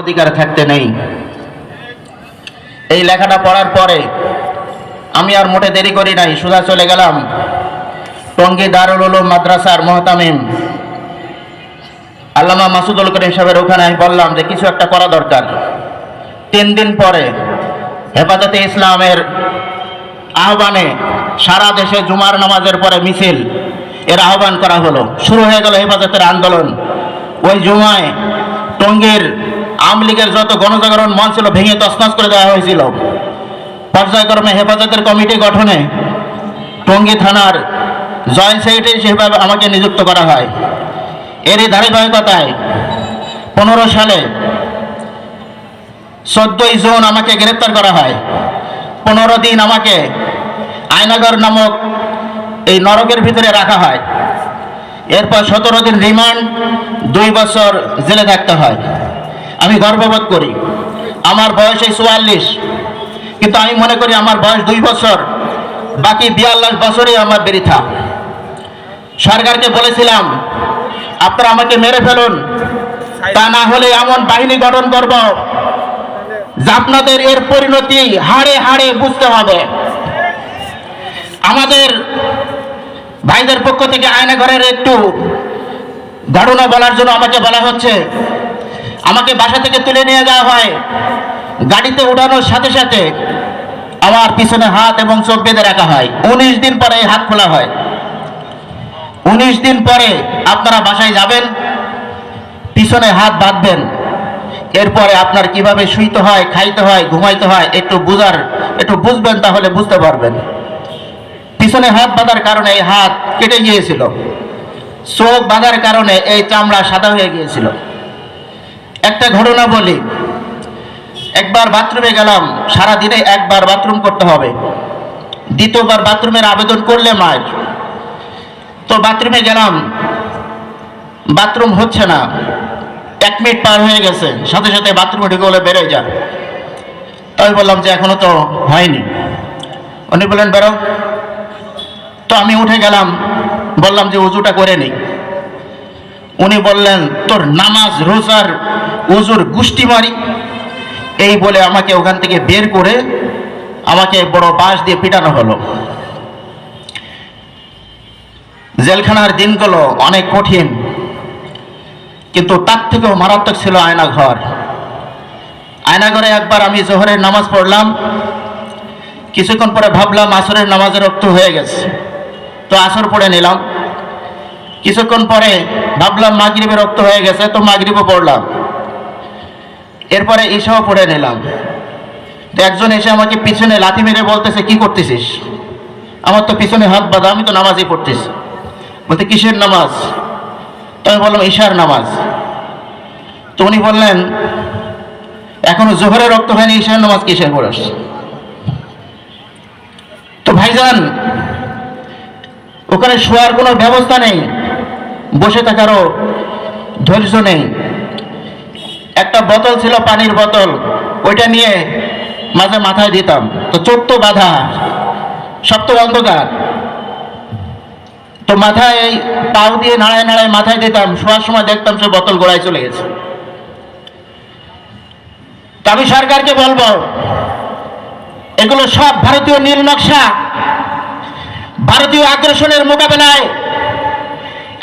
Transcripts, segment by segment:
অধিকার থাকতে নেই। এই লেখাটা পড়ার পরে আমি আর মোটে দেরি করি নাই সুদা চলে গেলাম টঙ্গী দারুল উলুম মাদ্রাসার মহতামিম। আল্লামা মাসুদুল করিম সাহেবের ওখানে আমি বললাম যে কিছু একটা করা দরকার। তিন দিন পরে হেফাজতে ইসলামের আহ্বানে সারা দেশে জুমার নামাজের পরে মিছিল। এর আহ্বান করা হলো। শুরু হয়ে গেল হেফাজতের আন্দোলন। ওই জুমায় টঙ্গীর আওয়ামী লীগের যত গণজাগরণ মঞ্চ ছিল ভেঙে তছনছ করে দেওয়া হয়েছিল। পর্যায়ক্রমে হেফাজতের কমিটি গঠনে টঙ্গী থানার জয়েন্ট সেক্রেটারি হিসেবে আমাকে নিযুক্ত করা হয়। এরই ধারাবাহিকতায় পনেরো সালে চোদ্দই জুন আমাকে গ্রেপ্তার করা হয়। পনেরো দিন আমাকে আয়নাগর নামক এই নরকের ভিতরে রাখা হয়। এরপর সতেরো দিন রিমান্ড, দুই বছর জেলে থাকতে হয়। আমি গর্ববোধ করি। আমার বয়স এই চুয়াল্লিশ। কিন্তু আমি মনে করি আমার বয়স দুই বছর। বাকি বিয়াল্লিশ বছরই আমার বৃথা। সরকারকে বলেছিলাম, আপনারা আমাকে মেরে ফেলুন। তা না হলে এমন বাহিনী গঠন করব যে আপনাদের এর পরিণতি হাড়ে হাড়ে বুঝতে হবে। আমাদের ভাইদের পক্ষ থেকে আয়না ঘরের একটু ঘটনা বলার জন্য আমাকে বলা হচ্ছে আমাকে বাসা থেকে তুলে নিয়ে যাওয়া হয়। গাড়িতে উঠানোর সাথে সাথে আমার পিছনে হাত এবং চোখ বেঁধে রাখা হয়। উনিশ দিন পরে এই হাত খোলা হয়। উনিশ দিন পরে আপনারা বাসায় যাবেন, পিছনে হাত বাঁধবেন। এরপরে আপনার কীভাবে শুইতে হয়, খাইতে হয়, ঘুমাইতে হয়, একটু বুঝার, একটু বুঝবেন তাহলে বুঝতে পারবেন। পিছনে হাত বাঁধার কারণে এই হাত কেটে গিয়েছিল। চোখ বাঁধার কারণে এই চামড়া সাদা হয়ে গিয়েছিল। একটা ঘটনা বলি। একবার বাথরুমে গেলাম সারা দিনে একবার বাথরুম করতে হবে। দ্বিতীয়বার বাথরুমের আবেদন করলে মায়ের। তো বাথরুমে গেলাম, বাথরুম হচ্ছে না। এক মিনিট পার হয়ে গেছে, সাথে সাথে বাথরুমে ঢুকে বলে বেরোয় যা। আমি বললাম যে এখনও তো হয়নি। উনি বললেন, বেরো। তো আমি উঠে গেলাম, বললাম যে উজুটা করে নিই। উনি বললেন, তোর নামাজ, রোজার উজুর গুষ্টি মারি এই বলে আমাকে ওখান থেকে বের করে আমাকে বড় বাঁশ দিয়ে পিটানো হলো। জেলখানার দিনগুলো অনেক কঠিন, কিন্তু তার থেকেও মারাত্মক ছিল আয়নাঘর আয়নাঘরে একবার আমি জোহরের নামাজ পড়লাম। কিছুক্ষণ পরে ভাবলাম আসরের নামাজের রক্ত হয়ে গেছে। তো আসর পড়ে নিলাম। কিছুক্ষণ পরে ভাবলাম মাগরিবের রক্ত হয়ে গেছে, তো মাগরিবও পড়লাম। এরপরে ঈশাও পড়ে নিলাম। তো একজন এসে আমাকে পিছনে লাথি মেরে বলতেছে, কি করতেছিস? আমার তো পিছনে হাত বাঁধা, আমি তো নামাজই পড়তেছি। বলতে, কিসের নামাজ? তো আমি বললাম, ঈশার নামাজ। তো উনি বললেন, এখনও জোহরে রক্ত হয়নি, ঈশার নামাজ কিসের পড়াস? তো ভাইজান, ওখানে শোয়ার কোনো ব্যবস্থা নেই। বসে থাকারও ধৈর্য নেই। একটা বোতল ছিল পানির বোতল, ওইটা নিয়ে মাঝে মাথায় দিতাম। তো চোখ তো বাধা সব তো অন্ধকার। তো মাথায় পাও দিয়ে নাড়ায় নাড়ায় মাথায় দিতাম, শোয়ার সময় দেখতাম সে বোতল গোড়ায় চলে গেছে। আমি সরকারকে বলব, এগুলো সব ভারতীয় নীল নকশা, ভারতীয় আগ্রাসনের মোকাবেলায়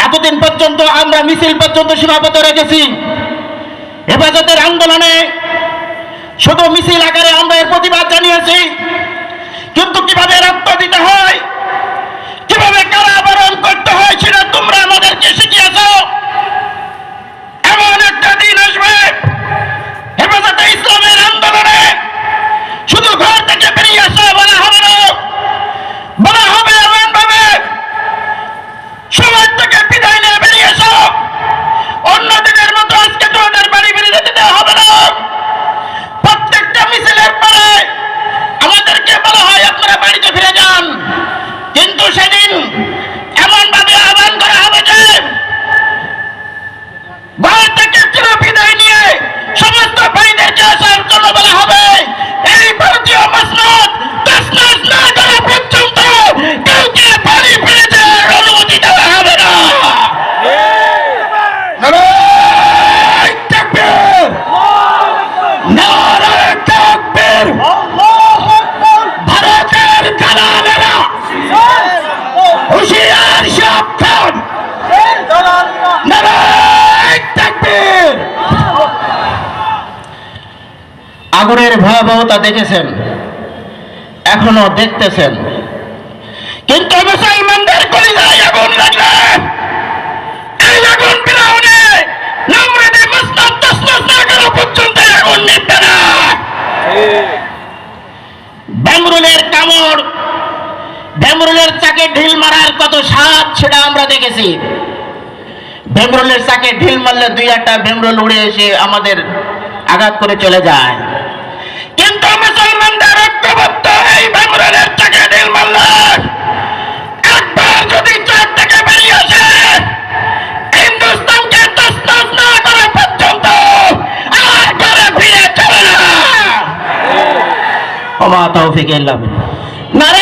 এতদিন পর্যন্ত আমরা মিছিল পর্যন্ত সীমাবদ্ধ রেখেছি। হেফাজতের আন্দোলনে শুধু মিছিল আকারে আমরা এর প্রতিবাদ জানিয়েছি। কিন্তু কীভাবে রক্ত দিতে হয়, কীভাবে কারাবরণ করতে হয়, সেটা তোমরা আমাদেরকে শিখিয়েছ। ভয়াবহতা দেখেছেন, এখনও দেখতেছেন। কিন্তু মুসলমানদের চাকে ঢিল মারার কত আমরা দেখেছি। চাকে ঢিল মারলে দুই একটা ভেমরুল উড়ে এসে আমাদের আঘাত করে চলে যায় কিন্তু মুসলমানদের ঐক্যবদ্ধ এই তাকে ঢিল মারলে একবার যদি চার থেকে বেরিয়ে আসে হিন্দুস্তানকে তসনস না করা পর্যন্ত আর ঘরে ফিরে চলে না। ওমা তৌফিক ইল্লা নারে